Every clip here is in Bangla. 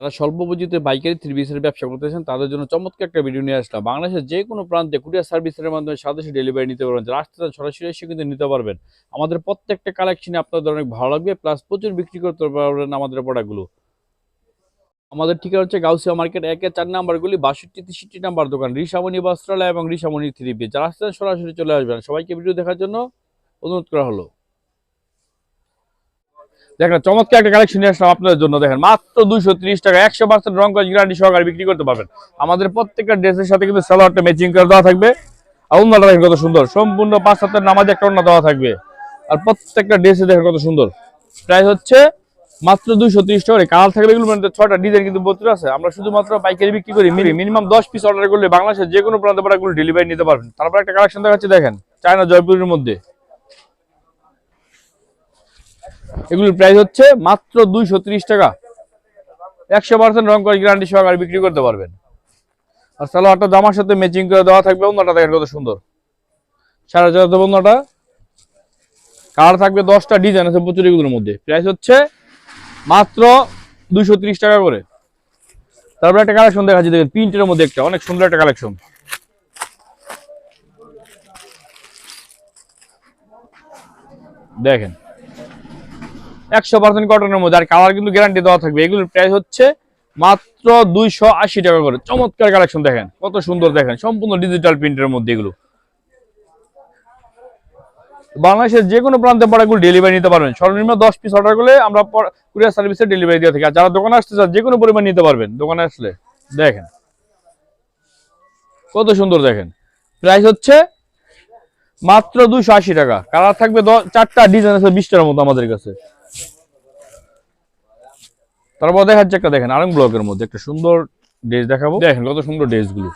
যারা স্বল্প পুঁজিতে বাইকারি থ্রি পিসের ব্যবসা করতেছেন, তাদের জন্য চমৎকার একটা ভিডিও নিয়ে আসলাম। বাংলাদেশের যে কোনো প্রান্তে কুরিয়ার সার্ভিসের মাধ্যমে সাদেশে ডেলিভারি নিতে পারবেন, যারা আসতে চান সরাসরি এসে কিন্তু নিতে পারবেন। আমাদের প্রত্যেকটা কালেকশনে আপনাদের অনেক ভালো লাগবে প্লাস প্রচুর বিক্রি করতে পারবেন আমাদের প্রোডাক্টগুলো আমাদের ঠিকানা হচ্ছে গাউসিয়া মার্কেট একে চার নাম্বারগুলি বাষট্টি তেষট্টি নাম্বার দোকান, ঋষামণি বস্ত্রালয় এবং ঋষামণি থ্রি পিস যারা আসতে সরাসরি চলে আসবেন। সবাইকে ভিডিও দেখার জন্য অনুরোধ করা হলো। দেখেন, চমৎকার একটা কালেকশন নিয়ে আসলাম আপনাদের জন্য। দেখেন, মাত্র দুইশো ত্রিশ টাকা, একশো পার্সেন্ট রং কাজ গ্যারান্টি সহকারে বিক্রি করতে পারবেন। আমাদের প্রত্যেকটা ড্রেসের সাথে কিন্তু সালোয়ারটা ম্যাচিং করে দেওয়া থাকবে। আর অন্যটা দেখেন কত সুন্দর। সম্পূর্ণ পাঁচ হাতের নামাজ একটা অন্য দেওয়া থাকবে। আর প্রত্যেকটা ড্রেসে দেখেন কত সুন্দর। প্রাইস হচ্ছে মাত্র দুইশো ত্রিশ টাকা। কালার থাকবে এগুলো মানে ছটা ডিজাইন কিন্তু প্রচুর আছে। আমরা শুধুমাত্র পাইকারি বিক্রি করি। মিনিমাম দশ পিস অর্ডার করলে বাংলাদেশের যে কোনো প্রান্ত প্রোডাক্টগুলো ডেলিভারি নিতে পারবেন। তারপর একটা কালেকশন দেখাচ্ছি, দেখেন, চায়না জয়পুরের মধ্যে। এগুলোর প্রাইস হচ্ছে মাত্র দুইশো ত্রিশ টাকা। একশো পার্সেন্ট রং করে গ্যারান্টি সহকারে বিক্রি করতে পারবেন। আর সালোয়ারটা জামার সাথে ম্যাচিং করে দেওয়া থাকবে অন্যটা দেখেন কত সুন্দর। সাড়ে চার দেবো অন্যটা কালার থাকবে দশটা ডিজাইন আছে প্রচুর এগুলোর মধ্যে। প্রাইস হচ্ছে মাত্র দুইশো ত্রিশ টাকা করে। তারপরে একটা কালেকশন দেখাচ্ছি, দেখেন প্রিন্টের মধ্যে একটা, অনেক সুন্দর একটা কালেকশন দেখেন। একশো পার্সেন্ট কটনের মধ্যে। আর কালার কিন্তু গ্যারান্টি দেওয়া থাকবে। এগুলোর প্রাইস হচ্ছে মাত্র দুইশো আশি টাকা করে। চমৎকার কালেকশন দেখেন। কত সুন্দর দেখেন। সম্পূর্ণ ডিজিটাল প্রিন্টের মধ্যে এগুলো। বাংলাদেশের যে কোনো প্রান্তে পড়াগুলো ডেলিভারি নিতে পারবেন। সর্বনিম্ন দশ পিস অর্ডার করলে আমরা কুরিয়ার সার্ভিসে ডেলিভারি দিয়ে থাকি। আর যারা দোকানে আসতে চান, যে কোনো পরিমাণ নিতে পারবেন। দোকানে আসলে। দেখেন। কত সুন্দর দেখেন। প্রাইস হচ্ছে মাত্র আশি টাকা। কালার থাকবে চারটা ডিজাইন আছে বিশটার মতো আমাদের কাছে। তারপর দেখাচ্ছে একটা দেখেন আরং ব্লকের মধ্যে একটা সুন্দর ড্রেস দেখাবো। দেখেন কত সুন্দর ড্রেসগুলো।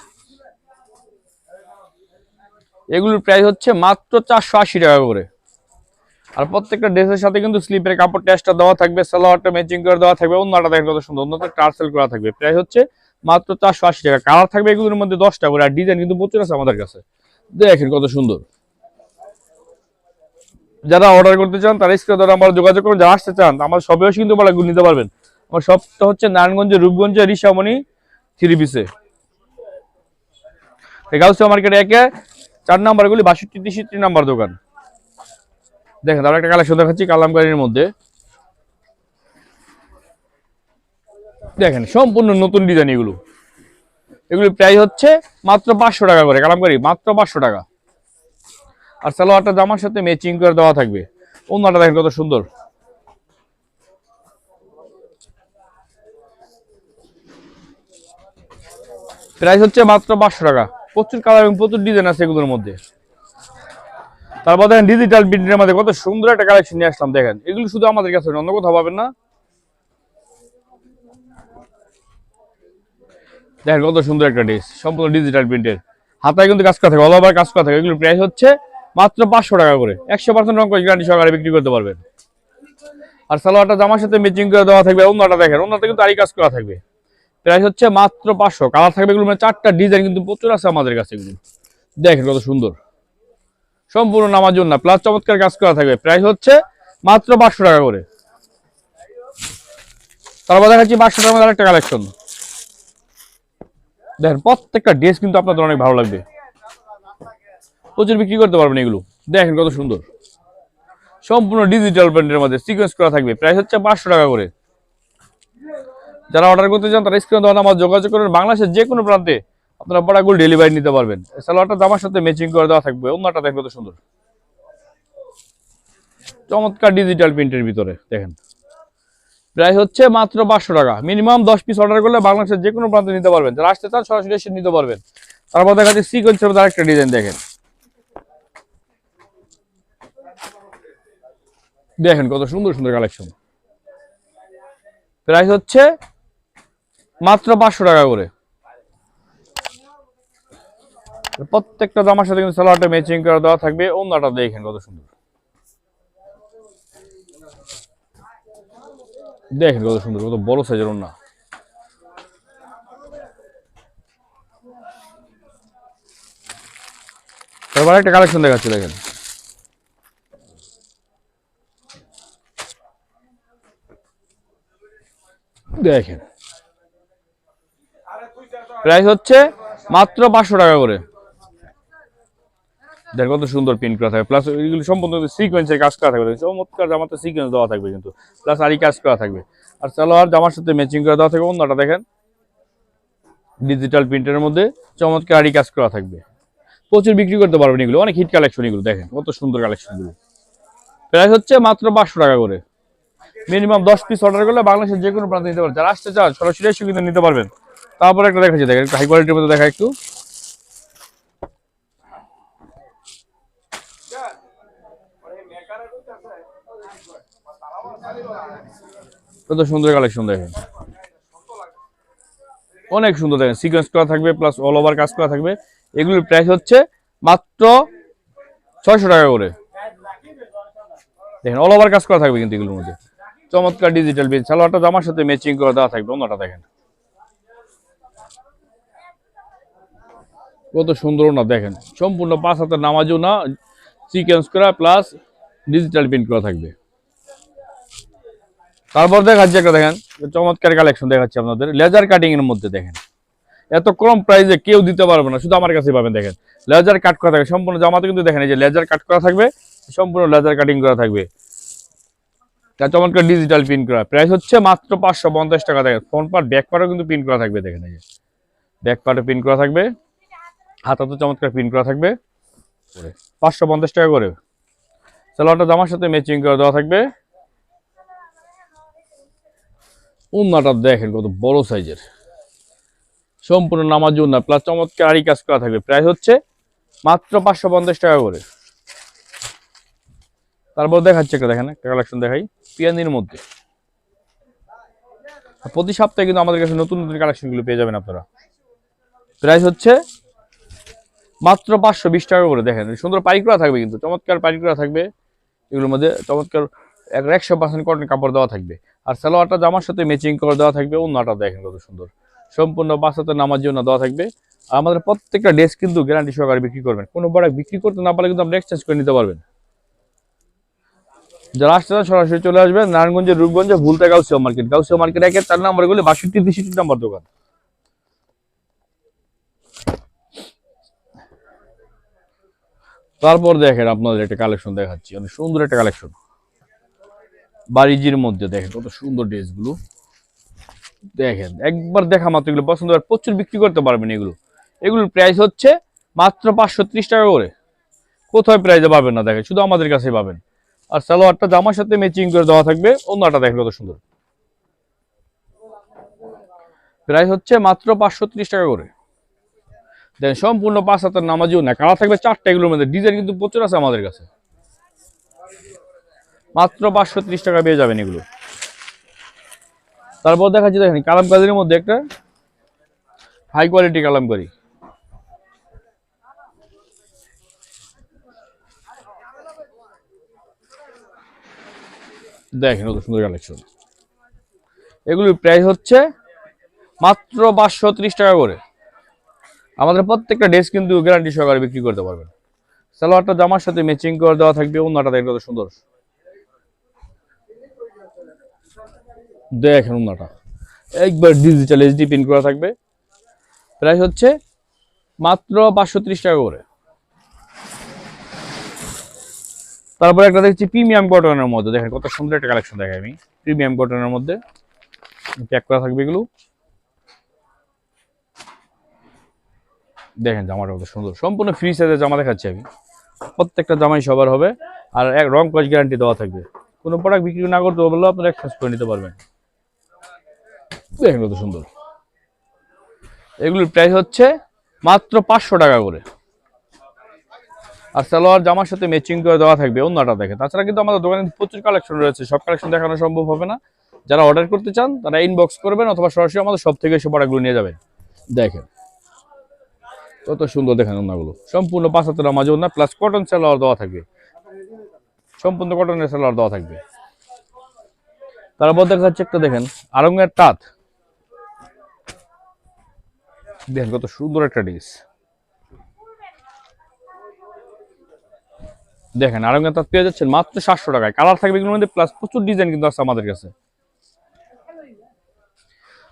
এগুলোর প্রাইস হচ্ছে মাত্র চারশো আশি টাকা করে। আর প্রত্যেকটা ড্রেসের সাথে কিন্তু স্লিপের কাপড় টেস্টটা দেওয়া থাকবে সালোয়ারটা ম্যাচিং করে দেওয়া থাকবে অন্যটা দেখেন কত সুন্দর অন্যটা টার্সেল করা থাকবে। প্রাইস হচ্ছে মাত্র চারশো আশি টাকা। কালার থাকবে এগুলোর মধ্যে দশটা করে আর ডিজাইন কিন্তু প্রচুর আছে আমাদের কাছে। দেখেন কত সুন্দর। যারা অর্ডার করতে চান তারা স্ক্রিনে দ্বারা আমার যোগাযোগ করুন। যারা আসতে চান আমার সবে এসে কিন্তু প্রোডাক্টগুলো নিতে পারবেন। আমার সবটা হচ্ছে নারায়ণগঞ্জে রূপগঞ্জে রিসামণি থ্রি পিসে। গাউসিয়া মার্কেটে একে চার নাম্বারগুলি বাষট্টি তেষট্টি নাম্বার দোকান। দেখেন তার একটা কালেকশন দেখাচ্ছি কালামকারীর মধ্যে। দেখেন, সম্পূর্ণ নতুন ডিজাইন এগুলো। এগুলি প্রাইস হচ্ছে মাত্র পাঁচশো টাকা করে, কালামকারী, মাত্র পাঁচশো টাকা। আর সালোয়ারটা জামার সাথে ম্যাচিং করে দেওয়া থাকবে। অন্যটা দেখেন কত সুন্দর। প্রাইস হচ্ছে মাত্র পাঁচশো টাকা। প্রচুর কালার এবং প্রচুর ডিজাইন আছে এগুলোর মধ্যে। তারপর দেখেন ডিজিটাল প্রিন্টের মধ্যে কত সুন্দর একটা কালেকশন নিয়ে আসলাম, দেখেন। এগুলো শুধু আমাদের কাছে অন্য কোথাও পাবেন না। দেখেন কত সুন্দর একটা ড্রেস সম্পূর্ণ ডিজিটাল প্রিন্টের হাতায় কিন্তু কাজ করা থাকে অল ওভার কাজ করা থাকে। এগুলোর প্রাইস হচ্ছে মাত্র পাঁচশো টাকা করে। একশো পার্সেন্ট রঙ গ্যারান্টি সহকারে বিক্রি করতে পারবেন। আর সালোয়ারটা জামার সাথে ম্যাচিং করে দেওয়া থাকবে অন্যটা দেখেন অন্যটা কিন্তু আরই কাজ করা থাকবে। প্রাইস হচ্ছে মাত্র পাঁচশো। কালার থাকবে এগুলো মানে চারটা ডিজাইন কিন্তু প্রচুর আছে আমাদের কাছে এগুলো। দেখেন কত সুন্দর। সম্পূর্ণ নামার জন্য। প্লাস চমৎকার কাজ করা থাকবে। প্রাইস হচ্ছে মাত্র পাঁচশো টাকা করে। তারপর দেখাচ্ছি পাঁচশো টাকার মধ্যে আরেকটা কালেকশন দেখেন, প্রত্যেকটা ড্রেস কিন্তু আপনাদের অনেক ভালো লাগবে। প্রচুর বিক্রি করতে পারবেন এগুলো। দেখেন কত সুন্দর। সম্পূর্ণ ডিজিটাল প্রিন্টের মধ্যে সিকোয়েন্স করা থাকবে। প্রাইস হচ্ছে পাঁচশো টাকা করে। যারা অর্ডার করতে চান তারা স্ক্রিনে দেওয়া আমার যোগাযোগ করুন। বাংলাদেশের যে কোনো প্রান্তে আপনারা প্রোডাক্টগুলো ডেলিভারি নিতে পারবেন। সালোয়ারটা জামার সাথে ম্যাচিং করে দেওয়া থাকবে। অন্যটা দেখবে কত সুন্দর। চমৎকার ডিজিটাল প্রিন্টের ভিতরে, দেখেন। প্রাইস হচ্ছে মাত্র পাঁচশো টাকা। মিনিমাম দশ পিস অর্ডার করলে বাংলাদেশের যে কোনো প্রান্তে নিতে পারবেন। যারা আসতে চান, সরাসরি এসে নিতে পারবেন। তারপর দেখা যাচ্ছে সিকোয়েন্সের মধ্যে আরেকটা ডিজাইন দেখেন। দেখেন কত সুন্দর সুন্দর কালেকশন প্রাইস হচ্ছে মাত্র পাঁচশো টাকা করে। প্রত্যেকটা জামার সাথে কিন্তু সালোয়ারটা ম্যাচিং করে দেওয়া থাকবে। অন্যটা দেখেন কত সুন্দর। দেখেন কত সুন্দর, কত বড় সাইজের ওন্না। তারপর একটা কালেকশন দেখাচ্ছি, দেখেন। দেখেন। প্রাইস হচ্ছে মাত্র পাঁচশো টাকা করে। দেখ, কত সুন্দর প্রিন্ট করা থাকবে প্লাস এগুলো সম্পূর্ণ সিকোয়েন্সের কাজ করা থাকবে। চমৎকার জামাতে সিকোয়েন্স দেওয়া থাকবে কিন্তু। প্লাস আরই কাজ করা থাকবে। আর সালোয়ার জামার সাথে ম্যাচিং করে দেওয়া থাকবে। অন্যটা দেখেন। ডিজিটাল প্রিন্টের মধ্যে চমৎকার আরই কাজ করা থাকবে। প্রচুর বিক্রি করতে পারবেন এগুলো। অনেক হিট কালেকশন এগুলো, দেখেন। কত সুন্দর কালেকশনগুলো প্রাইস হচ্ছে মাত্র পাঁচশো টাকা করে। মিনিমাম দশ পিস অর্ডার করলে বাংলাদেশের যে কোনো প্রান্তে নিতে পারবেন। যারা আসতে চান, সরাসরি এসে কিন্তু নিতে পারবেন। তারপরে একটা দেখাচ্ছি, দেখেন হাই কোয়ালিটির মধ্যে দেখা একটু। কত সুন্দর কালেকশন দেখেন। অনেক সুন্দর, দেখেন করা থাকবে প্লাস অল ওভার কাজ করা থাকবে। এগুলোর প্রাইস হচ্ছে মাত্র ছয়শো টাকা করে। দেখেন অল ওভার কাজ করা থাকবে কিন্তু এগুলোর মধ্যে। চমৎকার ডিজিটাল বিল সালোয়ারটা জামার সাথে ম্যাচিং করে দেওয়া থাকবে, অন্যটা দেখেন। কত সুন্দর না দেখেন। সম্পূর্ণ পাঁচ হাতের নামাজও না সিকোয়েন্স করা প্লাস ডিজিটাল প্রিন্ট করা থাকবে। তারপর দেখাচ্ছি একটা দেখেন চমৎকার কালেকশন দেখাচ্ছি আপনাদের। লেজার কাটিং এর মধ্যে দেখেন। এত কম প্রাইসে কেউ দিতে পারবে না, শুধু আমার কাছে পাবেন দেখেন। লেজার কাট করা থাকবে, সম্পূর্ণ জামাতে কিন্তু দেখেন, এই যে লেজার কাট করা থাকবে, সম্পূর্ণ লেজার কাটিং করা থাকবে। তার চমৎকার ডিজিটাল প্রিন্ট করা। প্রাইস হচ্ছে মাত্র পাঁচশো পঞ্চাশ টাকা, দেখেন ফোন পার্ট ব্যাক পার্টও কিন্তু প্রিন্ট করা থাকবে, দেখেন এই যে। ব্যাক পার্টে প্রিন্ট করা থাকবে। হাতাতে চমৎকার প্রিন্ট করা থাকবে। পাঁচশো পঞ্চাশ টাকা করে। সালোয়ারটা জামার সাথে ম্যাচিং করে দেওয়া থাকবে। উন্নাটা দেখেন কত বড় সাইজের। সম্পূর্ণ নামাজ উন্না প্লাস চমৎকার আরি কাজ করা থাকবে। প্রাইস হচ্ছে মাত্র পাঁচশো পঞ্চাশ টাকা করে। তারপর দেখাচ্ছে একটা দেখেন একটা কালেকশন দেখাই। পিয়ানির মধ্যে। প্রতি সপ্তাহে কিন্তু আমাদের কাছে নতুন নতুন কালেকশনগুলো পেয়ে যাবেন আপনারা। প্রাইস হচ্ছে মাত্র পাঁচশো বিশ টাকা করে দেখেন, সুন্দর পারি করা থাকবে কিন্তু, চমৎকার পারি করা থাকবে, এগুলোর মধ্যে চমৎকার এক একশো পার্সেন্ট কটন কাপড় দেওয়া থাকবে। আর সালোয়ারটা জামার সাথে ম্যাচিং করে দেওয়া থাকবে অন্যটা দেখেন কত সুন্দর। সম্পূর্ণ বাচ্চাতে নামার জন্য দেওয়া থাকবে। আমাদের প্রত্যেকটা ড্রেস কিন্তু গ্যারান্টি সহকারে বিক্রি করবেন। কোনো প্রোডাক্ট বিক্রি করতে না পারলে কিন্তু আপনি এক্সচেঞ্জ করে নিতে পারবেন। যারা আসতে চান, সরাসরি চলে আসবেন। নারায়ণগঞ্জের রূপগঞ্জে ভুলতে গাউসিয়া মার্কেট। গাউসিয়া মার্কেট একের চার নম্বর গুলি বাষট্টি তেষট্টি নম্বর দোকান। তারপর দেখেন আপনাদের একটা কালেকশন দেখাচ্ছি। অনেক সুন্দর একটা কালেকশন বাড়িজির মধ্যে দেখেন কত সুন্দর ড্রেসগুলো। দেখেন, একবার দেখা মাত্র এগুলো পছন্দ হয় প্রচুর বিক্রি করতে পারবেন এগুলো। এগুলোর প্রাইস হচ্ছে মাত্র পাঁচশো ত্রিশ টাকা করে। কোথায় প্রাইসে পাবেন না দেখেন, শুধু আমাদের কাছে পাবেন। আর সালোয়ারটা জামার সাথে ম্যাচিং করে দেওয়া থাকবে অন্য অন্যটা দেখেন কত সুন্দর। প্রাইস হচ্ছে মাত্র পাঁচশো ত্রিশ টাকা করে। দেন সম্পূর্ণ পাঁচ হাতের নামাজিও না কালার থাকবে চারটা, এগুলোর মধ্যে ডিজাইন কিন্তু প্রচুর আছে আমাদের কাছে। মাত্র পাঁচশো ত্রিশ টাকা পেয়ে যাবেন এগুলো। তারপর দেখাচ্ছি, দেখেন কালামকারির মধ্যে একটা হাই কোয়ালিটি কালামকারি। দেখেন অত সুন্দর কালেকশন এগুলির প্রাইস হচ্ছে মাত্র পাঁচশো ত্রিশ টাকা করে। আমাদের প্রত্যেকটা ড্রেস কিন্তু গ্যারান্টি সহকারে বিক্রি করতে পারবেন। সালোয়ারটা জামার সাথে ম্যাচিং করে দেওয়া থাকবে অন্যটা দেখবে কত সুন্দর। দেখেন অন্যটা একবার ডিজিটাল এইচডি প্রিন্ট করা থাকবে। প্রাইস হচ্ছে মাত্র পাঁচশো ত্রিশ টাকা করে। তারপরে একটা দেখছি প্রিমিয়াম কটনের মধ্যে। দেখেন কত সুন্দর একটা কালেকশন দেখে আমি। প্রিমিয়াম কটনের মধ্যে। প্যাক করা থাকবে এগুলো। দেখেন জামাটা কত সুন্দর। সম্পূর্ণ ফ্রি সাইজের জামা দেখাচ্ছি আমি। প্রত্যেকটা জামাই সবার হবে। আর এক রং কস গ্যারান্টি দেওয়া থাকবে। কোনো প্রোডাক্ট বিক্রি না করতে বললেও আপনারা এক্সচেঞ্জ করে নিতে পারবেন। দেখেন কত সুন্দর। এগুলির প্রাইস হচ্ছে মাত্র পাঁচশো টাকা করে। আর সালোয়ার জামার সাথে ম্যাচিং করে দেওয়া থাকবে অন্যটা দেখে তাছাড়া কিন্তু আমাদের দোকানে প্রচুর কালেকশন রয়েছে। সব কালেকশন দেখানো সম্ভব হবে না। যারা অর্ডার করতে চান, তারা ইনবক্স করবেন অথবা সরাসরি আমাদের সব থেকে এসে প্রোডাক্টগুলো নিয়ে যাবেন। দেখেন। কত সুন্দর দেখেন ওনাগুলো। সম্পূর্ণ পাঁচ হাতের মাঝে ওনা প্লাস কটন সালোয়ার দেওয়া থাকবে। সম্পূর্ণ কটনের সালোয়ার দেওয়া থাকবে। তারপর দেখা যাচ্ছে একটা দেখেন আরঙ্গের তাঁত। দেখেন কত সুন্দর একটা ডিস দেখেন আরঙ্গের তাঁত পেয়ে যাচ্ছেন মাত্র সাতশো টাকায়। কালার থাকবে এগুলোর মধ্যে প্লাস প্রচুর ডিজাইন কিন্তু আছে আমাদের কাছে।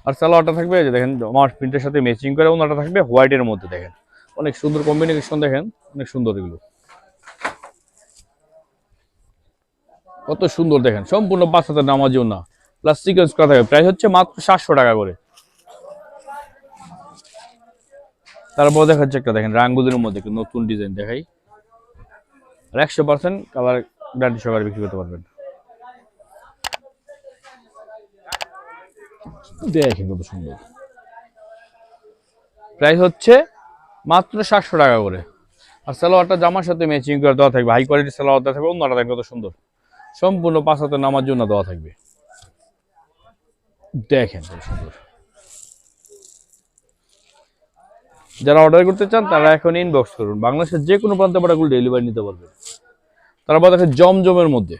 আর সালোয়ারটা থাকবে যে দেখেন, আমার প্রিন্টের সাথে ম্যাচিং করে ওনাটা থাকবে হোয়াইটের মধ্যে দেখেন। অনেক সুন্দর কম্বিনেশন দেখেন, অনেক সুন্দর এগুলো। কত সুন্দর দেখেন, সম্পূর্ণ পাঁচ হাজার নামাজিও না প্লাস সিকোয়েন্স করা থাকবে প্রাইস হচ্ছে মাত্র সাতশো টাকা করে। তারপর দেখা দেখাচ্ছে একটা দেখেন, রাঙ্গুলির মধ্যে নতুন ডিজাইন দেখাই। আর একশো পার্সেন্ট কালার গ্যারান্টি সহকারে বিক্রি করতে পারবেন। দেখেন কত সুন্দর প্রাইস হচ্ছে মাত্র সাতশো টাকা করে। আর সালোয়ারটা জামার সাথে ম্যাচিং করে দেওয়া থাকবে। হাই কোয়ালিটির সালোয়ার দেওয়া থাকবে, অন্যটা দেখেন কত সুন্দর। সম্পূর্ণ পাঁচ হাতে নামার জন্য দেওয়া থাকবে। দেখেন কত সুন্দর। যারা অর্ডার করতে চান, তারা এখন ইনবক্স করুন। বাংলাদেশের যে কোনো প্রান্তে প্রোডাক্টগুলো ডেলিভারি নিতে পারবেন। তারপর দেখে জমজমের মধ্যে।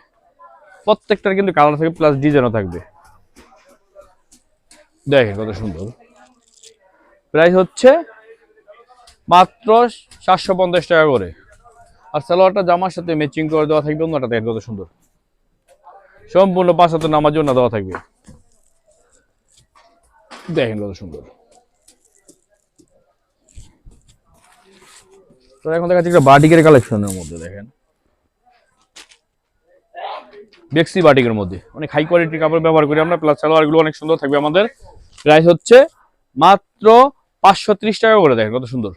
প্রত্যেকটার কিন্তু কালার থাকবে প্লাস ডিজাইনও থাকবে। দেখেন কত সুন্দর। প্রাইস হচ্ছে মাত্র সাতশো পঞ্চাশ টাকা করে। আর সালোয়ারটা জামার সাথে ম্যাচিং করে দেওয়া থাকবে, অন্যটা দেখেন কত সুন্দর। সম্পূর্ণ পাঁচ হাতে নামার জন্য দেওয়া থাকবে। দেখেন কত সুন্দর। তো এখন দেখাচ্ছি একটা বাটিকের কালেকশনের মধ্যে, দেখেন। বেক্সি বাটিকের মধ্যে। অনেক হাই কোয়ালিটির কাপড় ব্যবহার করি আমরা প্লাস সালোয়ারগুলো অনেক সুন্দর থাকবে আমাদের। প্রাইস হচ্ছে মাত্র পাঁচশো ত্রিশ টাকা করে, দেখেন কত সুন্দর।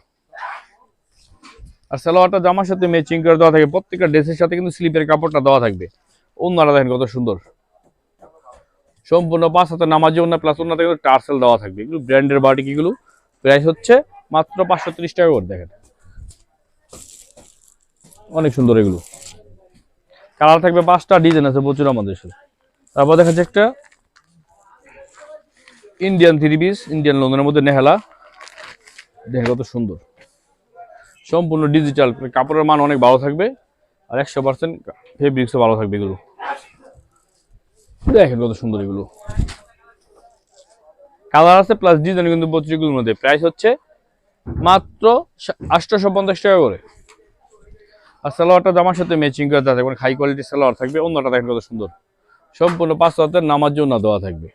আর সালোয়ারটা জামার সাথে ম্যাচিং করে দেওয়া থাকে, প্রত্যেকটা ড্রেসের সাথে কিন্তু স্লিপের কাপড়টা দেওয়া থাকবে। অন্যরা দেখেন কত সুন্দর। সম্পূর্ণ পাঁচ হাতে নামার জন্য প্লাস অন্য থেকে টার্সেল দেওয়া থাকবে। এগুলো ব্র্যান্ডের বাটিক এগুলো। প্রাইস হচ্ছে মাত্র পাঁচশো ত্রিশ টাকা করে, দেখেন। অনেক সুন্দর এগুলো। কালার থাকবে পাঁচটা ডিজাইন আছে প্রচুর আমাদের সাথে। তারপর দেখা যাচ্ছে একটা ইন্ডিয়ান থ্রি পিস ইন্ডিয়ান লন্ডনের মধ্যে নেহালা। দেখেন কত সুন্দর। সম্পূর্ণ ডিজিটাল কাপড়ের মান অনেক ভালো থাকবে, আর একশো পার্সেন্ট ফেব্রিক্সও ভালো থাকবে এগুলো। দেখেন কত সুন্দর এগুলো। কালার আছে প্লাস ডিজাইন কিন্তু পত্রিকাগুলোর মধ্যে। প্রাইস হচ্ছে মাত্র আটশোশো পঞ্চাশ টাকা করে। আর সালোয়ারটা জামার সাথে ম্যাচিং করে দেওয়া থাকবে হাই কোয়ালিটির সালোয়ার থাকবে, অন্যটা দেখেন কত সুন্দর। সম্পূর্ণ পাঁচ হাতের নামার জন্য দেওয়া থাকবে।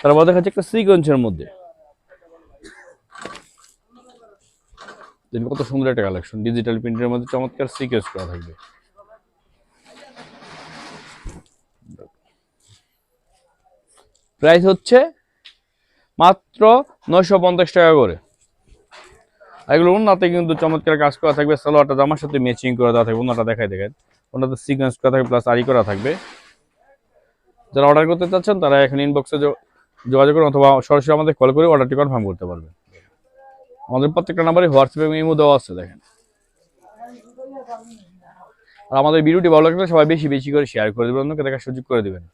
তারপর দেখা যাচ্ছে একটা সিকোয়েন্সের মধ্যে। কত সুন্দর একটা কালেকশন ডিজিটাল প্রিন্টের মধ্যে চমৎকার সিকোয়েন্স করা থাকবে। প্রাইস হচ্ছে মাত্র নয়শো পঞ্চাশ টাকা করে। এগুলো ওনাতে কিন্তু চমৎকার কাজ করা থাকবে, সালোয়ারটা জামার সাথে ম্যাচিং করে দেওয়া থাকবে ওনাটা দেখাই দেখেন ওনাতে সিকোয়েন্স করা থাকবে প্লাস আরি করা থাকবে। যারা অর্ডার করতে চাচ্ছেন, তারা এখন ইনবক্সে যোগাযোগ করুন অথবা সরাসরি আমাদের কল করে অর্ডারটি কনফার্ম করতে পারবেন। আমাদের প্রত্যেকটা নাম্বারে হোয়াটসঅ্যাপ এবং ইমো দেওয়া আছে, দেখেন। আর আমাদের ভিডিওটি ভালো লাগলে সবাই বেশি বেশি করে শেয়ার করে দেবেন, অন্যকে দেখার সুযোগ করে দেবেন।